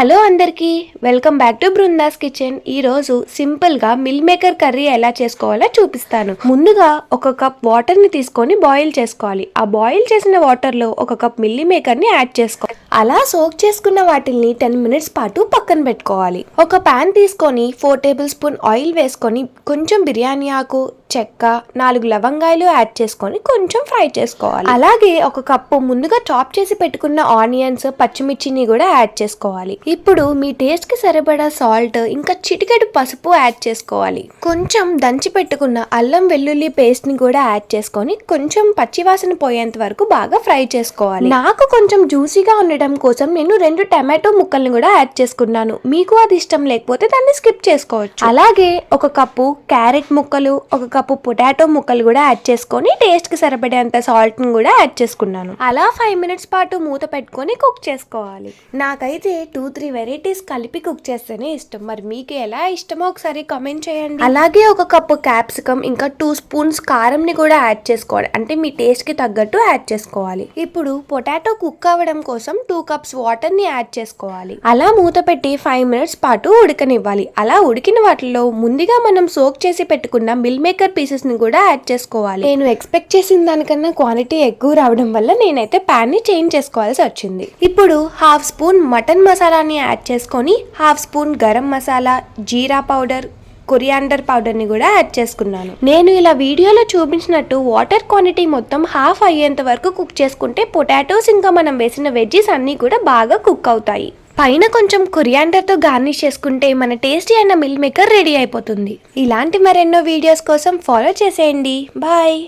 Hello అందరికీ welcome back to Brinda's kitchen. ఈరోజు సింపుల్గా మిల్ మేకర్ కర్రీ ఎలా చేసుకోవాలో చూపిస్తాను. ముందుగా ఒక కప్ వాటర్ని తీసుకొని బాయిల్ చేసుకోవాలి. ఆ బాయిల్ చేసిన వాటర్లో ఒక కప్ మిల్లీ మేకర్ని యాడ్ చేసుకోవాలి. అలా సోక్ చేసుకున్న వాటిని టెన్ మినిట్స్ పాటు పక్కన పెట్టుకోవాలి. ఒక పాన్ తీసుకొని ఫోర్ టేబుల్ స్పూన్ ఆయిల్ వేసుకొని కొంచెం బిర్యానీ ఆకు చెక్క నాలుగు లవంగాయలు యాడ్ చేసుకొని కొంచెం ఫ్రై చేసుకోవాలి. అలాగే ఒక కప్పు ముందుగా చాప్ చేసి పెట్టుకున్న ఆనియన్స్ పచ్చిమిర్చిని కూడా యాడ్ చేసుకోవాలి. ఇప్పుడు మీ టేస్ట్కి సరిపడా సాల్ట్ ఇంకా చిటికెడు పసుపు యాడ్ చేసుకోవాలి. కొంచెం దంచి పెట్టుకున్న అల్లం వెల్లుల్లి పేస్ట్ని కూడా యాడ్ చేసుకొని కొంచెం పచ్చివాసన పోయేంత వరకు బాగా ఫ్రై చేసుకోవాలి. నాకు కొంచెం జ్యూసీగా ఉండడం కోసం నేను రెండు టమాటో ముక్కల్ని కూడా యాడ్ చేసుకున్నాను. మీకు అది ఇష్టం లేకపోతే దాన్ని స్కిప్ చేసుకోవచ్చు. అలాగే ఒక కప్పు క్యారెట్ ముక్కలు ఒక కప్పు కప్పు పొటాటో ముక్కలు కూడా యాడ్ చేసుకొని టేస్ట్కి సరిపడేంత సాల్ట్ని కూడా యాడ్ చేసుకున్నాను. అలా ఫైవ్ మినిట్స్ పాటు మూత పెట్టుకొని కుక్ చేసుకోవాలి. నాకైతే టూ త్రీ వెరైటీస్ కలిపి కుక్ చేస్తేనే ఇష్టం. మరి మీకు ఎలా ఇష్టమో ఒకసారి కమెంట్ చేయండి. అలాగే ఒక కప్పు క్యాప్సికమ్ ఇంకా టూ స్పూన్స్ కారం ని కూడా యాడ్ చేసుకోవాలి. అంటే మీ టేస్ట్కి తగ్గట్టు యాడ్ చేసుకోవాలి. ఇప్పుడు పొటాటో కుక్ అవ్వడం కోసం టూ కప్స్ వాటర్ని యాడ్ చేసుకోవాలి. అలా మూత పెట్టి ఫైవ్ మినిట్స్ పాటు ఉడకనివ్వాలి. అలా ఉడికిన వాటిలో ముందుగా మనం సోక్ చేసి పెట్టుకున్న మిల్ మేకర్ పీసెస్ని కూడా యాడ్ చేసుకోవాలి. నేను ఎక్స్పెక్ట్ చేసిన దానికన్నా క్వాంటిటీ ఎక్కువ రావడం వల్ల నేనైతే ప్యాన్ని చేంజ్ చేసుకోవాల్సి వచ్చింది. ఇప్పుడు హాఫ్ స్పూన్ మటన్ మసాలాని యాడ్ చేసుకొని half spoon garam masala jeera powder coriander పౌడర్ని కూడా యాడ్ చేసుకున్నాను. నేను ఇలా వీడియోలో చూపించినట్టు వాటర్ క్వాంటిటీ మొత్తం హాఫ్ అయ్యేంత వరకు కుక్ చేసుకుంటే పొటాటోస్ ఇంకా మనం వేసిన వెజ్జెస్ అన్నీ కూడా బాగా కుక్ అవుతాయి. పైన కొంచెం కొరియాండర్తో గార్నిష్ చేసుకుంటే మన టేస్టీ అయిన మిల్ మేకర్ రెడీ అయిపోతుంది. ఇలాంటి మరెన్నో వీడియోస్ కోసం ఫాలో చేసేయండి. బాయ్.